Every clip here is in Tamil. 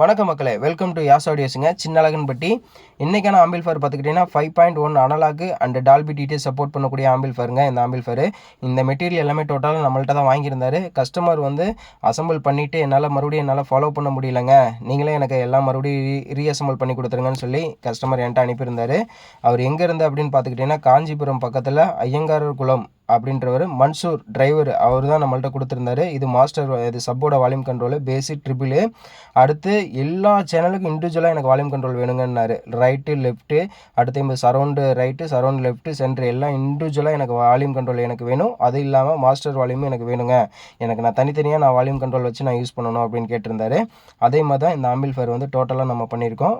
வணக்கம் மக்களே வெல்கம் டு யாஸ் ஆடியோஸுங்க சின்னழகன்பட்டி. இன்றைக்கான ஆம்பிள்ஃபர் பார்த்துக்கிட்டிங்கன்னா five point one analogue and Dolby DD support பண்ணக்கூடிய ஆம்பிள்ஃபருங்க இந்த ஆம்பிள்ஃபர் இந்த மெட்டீரியல் எல்லாமே டோட்டலாக நம்மள்ட்ட தான் வாங்கியிருந்தாரு. கஸ்டமர் வந்து அசம்பிள் பண்ணிவிட்டு என்னால் மறுபடியும் என்னால் ஃபாலோ பண்ண முடியலங்க. நீங்களே எனக்கு எல்லாம் மறுபடியும் ரீ ரீஅசம்பிள் பண்ணி கொடுத்துருங்கன்னு சொல்லி கஸ்டமர் என்கிட்ட அனுப்பியிருந்தார். அவர் எங்கே இருந்து அப்படின்னு பார்த்துக்கிட்டிங்கன்னா காஞ்சிபுரம் பக்கத்தில் ஐயங்காரர் குளம் அப்படின்றவர் மன்சூர் டிரைவர் அவர் தான் நம்மள்ட்ட கொடுத்துருந்தாரு. இது மாஸ்டர் இது support volume control basic treble அடுத்து எல்லா சேனலுக்கும் இண்டிவிஜுவலாக எனக்கு வால்யூம் கண்ட்ரோல் வேணுங்கன்னாரு. ரைட்டு லெஃப்ட்டு அடுத்து இந்த surround right surround left centre எல்லாம் இண்டிவிஜுவலாக எனக்கு வால்யூம் கண்ட்ரோல் எனக்கு வேணும். அது இல்லாமல் மாஸ்டர் வால்யூமும் எனக்கு வேணுங்க. எனக்கு நான் தனித்தனியாக நான் வால்யூம் கண்ட்ரோல் வச்சு நான் யூஸ் பண்ணணும் அப்படின்னு கேட்டிருந்தாரு. அதே மாதிரி தான் இந்த ஆம்பிள்ஃபயர் வந்து டோட்டலாக நம்ம பண்ணியிருக்கோம்.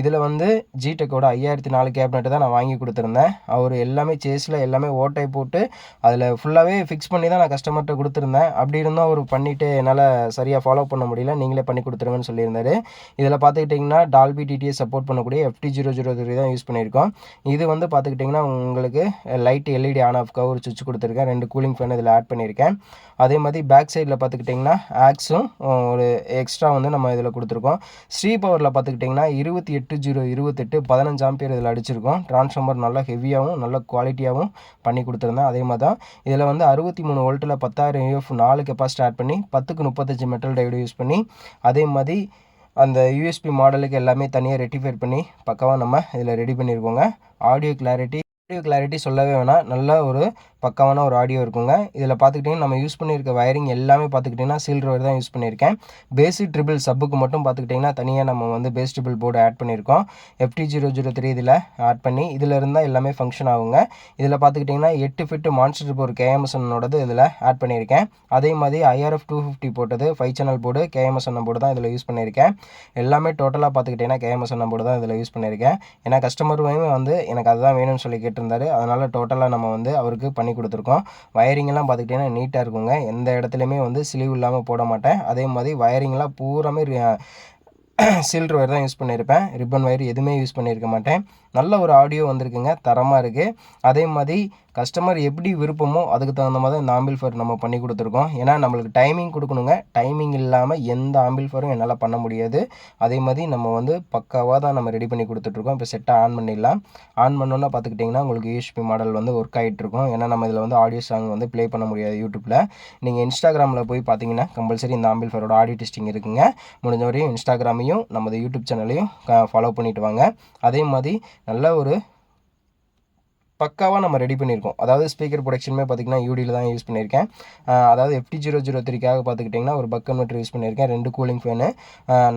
இதில் வந்து ஜிடெக்கோட ஐயாயிரத்தி நாலு கேபினெட்டு தான் நான் வாங்கி கொடுத்துருந்தேன். அவர் எல்லாமே சேஸில் எல்லாமே ஓட்டை போட்டு அதில் ஃபுல்லாகவே ஃபிக்ஸ் பண்ணி தான் நான் கஸ்டமர்கிட்ட கொடுத்துருந்தேன். அப்படி இருந்தும் அவர் பண்ணிவிட்டு என்னால் சரியாக ஃபாலோ பண்ண முடியல. நீங்களே பண்ணி கொடுத்துருங்கன்னு சொல்லியிருந்தாரு. இதில் பார்த்துக்கிட்டிங்கன்னா டால்பி டிடிஎஸ் சப்போர்ட் பண்ணக்கூடிய எஃப்டி ஜீரோ ஜீரோ த்ரீ தான் யூஸ் பண்ணியிருக்கோம். இது வந்து பார்த்துக்கிட்டிங்கன்னா உங்களுக்கு லைட் எல்இடி ஆன் ஆஃப்க்கு ஒரு சுவிட்ச் கொடுத்துருக்கேன். ரெண்டு கூலிங் ஃபேன் இதில் ஆட் பண்ணியிருக்கேன். அதே மாதிரி பேக் சைடில் பார்த்துக்கிட்டிங்கன்னா ஆக்ஸும் ஒரு எக்ஸ்ட்ரா வந்து நம்ம இதில் கொடுத்துருக்கோம். ஸ்ரீ பவரில் பார்த்துக்கிட்டிங்கன்னா இருபத்தி எட்டு ஜீரோ இருபத்தெட்டு பதினஞ்சாம் ஆம்பியர் இதில் அடிச்சிருக்கோம். ட்ரான்ஸ்ஃபார்மர் நல்லா ஹெவியாகவும் நல்ல குவாலிட்டியாகவும் பண்ணி கொடுத்துருந்தேன். அதே மாதிரி தான் இதில் வந்து அறுபத்தி மூணு வோல்ட்டில் பத்தாயிரம் யூஎஃப் நாலு கெப்பாசிட்டி ஆட் பண்ணி பத்துக்கு முப்பத்தஞ்சு மெட்டல் டைடு யூஸ் பண்ணி அதே மாதிரி அந்த யூஎஸ்பி மாடலுக்கு எல்லாமே தனியாக ரெட்டிஃபைட் பண்ணி பக்கவாக நம்ம இதில் ரெடி பண்ணியிருக்கோங்க. ஆடியோ கிளாரிட்டி ஆடியோ கிளாரிட்டி சொல்லவே வேணாம். நல்ல ஒரு பக்காவான ஒரு ஆடியோ இருக்குங்க. இதில் பார்த்துக்கிட்டிங்கன்னா நம்ம யூஸ் பண்ணியிருக்க வயரிங் எல்லாமே பார்த்துக்கிட்டிங்கன்னா சில்வர் ஒயர் தான் யூஸ் பண்ணியிருக்கேன். பேசிக் ட்ரிபிள் சப்புக்கு மட்டும் பார்த்துக்கிட்டிங்கன்னா தனியாக நம்ம வந்து பேஸ் ட்ரிபிள் போர்டு ஆட் பண்ணியிருக்கோம். எஃப்டி ஜீரோ ஜீரோ த்ரீ இதில் ஆட் பண்ணி இதில் இருந்தால் எல்லாமே ஃபங்க்ஷன் ஆகுங்க. இதில் பார்த்துக்கிட்டிங்கன்னா எட்டு ஃபிட்டு மான்ஸ்டர் போர் கேஎம்எஸ்என்னோடது இதில் ஆட் பண்ணியிருக்கேன். அதே மாதிரி ஐஆர்எஃப் டூ ஃபிஃப்டி போட்டது five channel board KMSN board தான் இதில் யூஸ் பண்ணியிருக்கேன். எல்லாமே டோட்டலாக பார்த்துக்கிட்டிங்கன்னா கேஎம்எஸ்என் போர்டு தான் இதில் யூஸ் பண்ணியிருக்கேன். ஏன்னா கஸ்டமருமே வந்து எனக்கு அதுதான் வேணும்னு சொல்லி கேட்டு இருந்தார் அதனால் டோட்டலாக நம்ம வந்து அவருக்கு பண்ணி கொடுத்துருக்கோம். வயரிங்கெல்லாம் பார்த்துக்கிட்டிங்கன்னா நீட்டாக இருக்குங்க. எந்த இடத்துலையுமே வந்து சிலிவ் இல்லாமல் போட மாட்டேன். அதே மாதிரி வயரிங்லாம் பூராமே சில்ட்ரு ஒயர் தான் யூஸ் பண்ணியிருப்பேன். ரிப்பன் ஒயர் எதுவுமே யூஸ் பண்ணியிருக்க மாட்டேன். நல்ல ஒரு ஆடியோ வந்திருக்குங்க. தரமாக இருக்குது அதே மாதிரி கஸ்டமர் எப்படி விருப்பமோ அதுக்கு தகுந்த மாதிரி இந்த ஆம்பிள்ஃபர் நம்ம பண்ணி கொடுத்துருக்கோம். ஏன்னா நம்மளுக்கு டைமிங் கொடுக்கணுங்க. டைமிங் இல்லாமல் எந்த ஆம்பிள்ஃபரும் என்னால் பண்ண முடியாது. அதே மாதிரி நம்ம வந்து பக்காவாக தான் நம்ம ரெடி பண்ணி கொடுத்துட்ருக்கோம். இப்போ செட்டை ஆன் பண்ணிடலாம். ஆன் பண்ணோன்னா பார்த்துக்கிட்டிங்கன்னா உங்களுக்கு யூஎஸ்பி மாடல் வந்து ஒர்க் ஆகிட்டுருக்கும் ஏன்னா நம்ம இதில் வந்து ஆடியோ சாங் வந்து ப்ளே பண்ண முடியாது யூடியூப்பில் நீங்கள் இன்ஸ்டாகிராமில் போய் பார்த்தீங்கன்னா கம்பல்சரி இந்த ஆம்பிள்ஃபரோட ஆடியோ டெஸ்டிங் இருக்குங்க. முடிஞ்ச வரையும் இன்ஸ்டாகிராமையும் நமது யூடியூப் சேனலையும் ஃபாலோ பண்ணிட்டு வாங்க. அதே மாதிரி நல்ல ஒரு பக்காவாக நம்ம ரெடி பண்ணியிருக்கோம். அதாவது ஸ்பீக்கர் ப்ரொடக்ஷனுமே பார்த்திங்கன்னா யூடியில் தான் யூஸ் பண்ணியிருக்கேன். அதாவது எஃப்டி ஜீரோ ஜீரோ த்ரீக்காக பார்த்துக்கிட்டிங்கன்னா ஒரு பக் கன்வெர்ட்டர் யூஸ் பண்ணியிருக்கேன். ரெண்டு கூலிங் ஃபேனு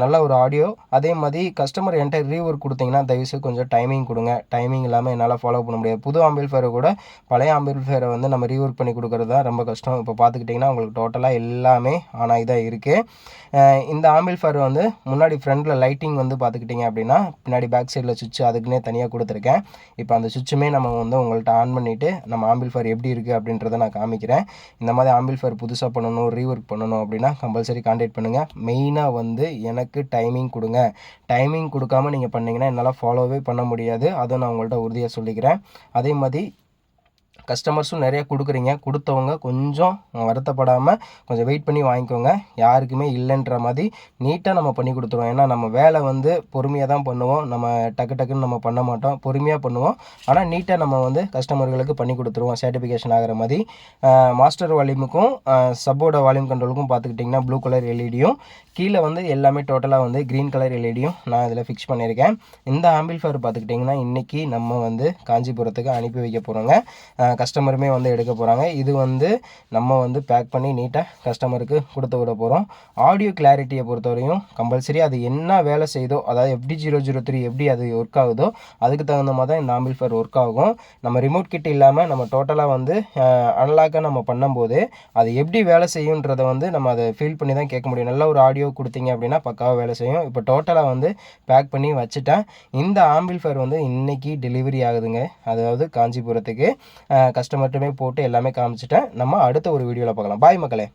நல்ல ஒரு ஆடியோ அதே மாதிரி கஸ்டமர் என்கிட்ட ரீஒர்க் கொடுத்தீங்கன்னா தயவுசெய்து கொஞ்சம் டைமிங் கொடுங்க. டைமிங் இல்லாமல் என்னால் ஃபாலோ பண்ண முடியாது. புது ஆம்பிள்ஃபேரை கூட பழைய ஆம்பிள்ஃபேரை வந்து நம்ம ரீஒர்க் பண்ணி கொடுக்குறது தான் ரொம்ப கஷ்டம். இப்போ பார்த்துக்கிட்டிங்கன்னா உங்களுக்கு டோட்டலாக எல்லாமே ஆனாகி தான் இருக்குது இந்த ஆம்பிள்ஃபேர் வந்து முன்னாடி ஃப்ரண்டில் லைட்டிங் வந்து பார்த்துக்கிட்டிங்க அப்படின்னா பின்னாடி பேக் சைடில் சுவிட்ச் அதுக்குன்னே தனியாக கொடுத்துருக்கேன். இப்போ அந்த சுவிட்சுமே நம்ம வந்து உங்கள்கிட்ட ஆன் பண்ணிவிட்டு நம்ம ஆம்பிள்ஃபயர் எப்படி இருக்குது அப்படின்றத நான் காமிக்கிறேன். இந்த மாதிரி ஆம்பிள்ஃபயர் புதுசாக பண்ணணும் ரீஒர்க் பண்ணணும் அப்படின்னா கம்பல்சரி காண்டாக்ட் பண்ணுங்கள் மெயினாக வந்து எனக்கு டைமிங் கொடுங்க. டைமிங் கொடுக்காம நீங்கள் பண்ணிங்கன்னா என்னால் ஃபாலோவே பண்ண முடியாது. அதை நான் உங்கள்கிட்ட உறுதியாக சொல்லிக்கிறேன். அதே மாதிரி கஸ்டமர்ஸும் நிறைய கொடுக்குறீங்க. கொடுத்தவங்க கொஞ்சம் வருத்தப்படாமல் கொஞ்சம் வெயிட் பண்ணி வாங்கிக்கோங்க. யாருக்குமே இல்லைன்ற மாதிரி நீட்டாக நம்ம பண்ணி கொடுத்துருவோம். ஏன்னா நம்ம வேலை வந்து பொறுமையாக தான் பண்ணுவோம். நம்ம டக்கு டக்குன்னு நம்ம பண்ண மாட்டோம். பொறுமையாக பண்ணுவோம். ஆனால் நீட்டாக நம்ம வந்து கஸ்டமர்களுக்கு பண்ணி கொடுத்துருவோம். சர்டிஃபிகேஷன் ஆகிற மாதிரி. மாஸ்டர் வால்யூமுக்கும் சப்போட வால்யூம் கண்ட்ரோலுக்கும் பார்த்துக்கிட்டிங்கன்னா ப்ளூ கலர் எல்இடியும் கீழே வந்து எல்லாமே டோட்டலாக வந்து க்ரீன் கலர் எல்இடியும் நான் இதில் ஃபிக்ஸ் பண்ணியிருக்கேன். இந்த ஆம்பிள்ஃபயர் பார்த்துக்கிட்டிங்கன்னா இன்றைக்கி நம்ம வந்து காஞ்சிபுரத்துக்கு அனுப்பி வைக்க போகிறோங்க கஸ்டமருமே வந்து எடுக்க போகிறாங்க இது வந்து நம்ம வந்து பேக் பண்ணி நீட்டாக கஸ்டமருக்கு கொடுத்து விட போகிறோம் ஆடியோ கிளாரிட்டியை பொறுத்தவரையும் கம்பல்சரி அது என்ன வேலை செய்தோ அதாவது எஃப்டி ஜீரோ ஜீரோ த்ரீ எப்படி அது ஒர்க் ஆகுதோ அதுக்கு தகுந்த மாதிரி தான் இந்த ஆம்பிள்ஃபயர் ஒர்க் ஆகும். நம்ம ரிமோட் கிட் இல்லாமல் நம்ம டோட்டலாக வந்து அன்லாக்காக நம்ம பண்ணும்போது அது எப்படி வேலை செய்யுன்றதை வந்து நம்ம அதை ஃபீல் பண்ணி தான் கேட்க முடியும். நல்ல ஒரு ஆடியோ கொடுத்தீங்க அப்படின்னா பக்காவாக வேலை செய்யும். இப்போ டோட்டலாக வந்து பேக் பண்ணி வச்சுட்டேன் இந்த ஆம்பிள்ஃபயர் வந்து இன்றைக்கி டெலிவரி ஆகுதுங்க. அதாவது காஞ்சிபுரத்துக்கு கஸ்டமர்ட்டுமே போட்டு எல்லாமே காமிச்சிட்டேன். நம்ம அடுத்த ஒரு வீடியோவில் பார்க்கலாம். பாய் மக்களே.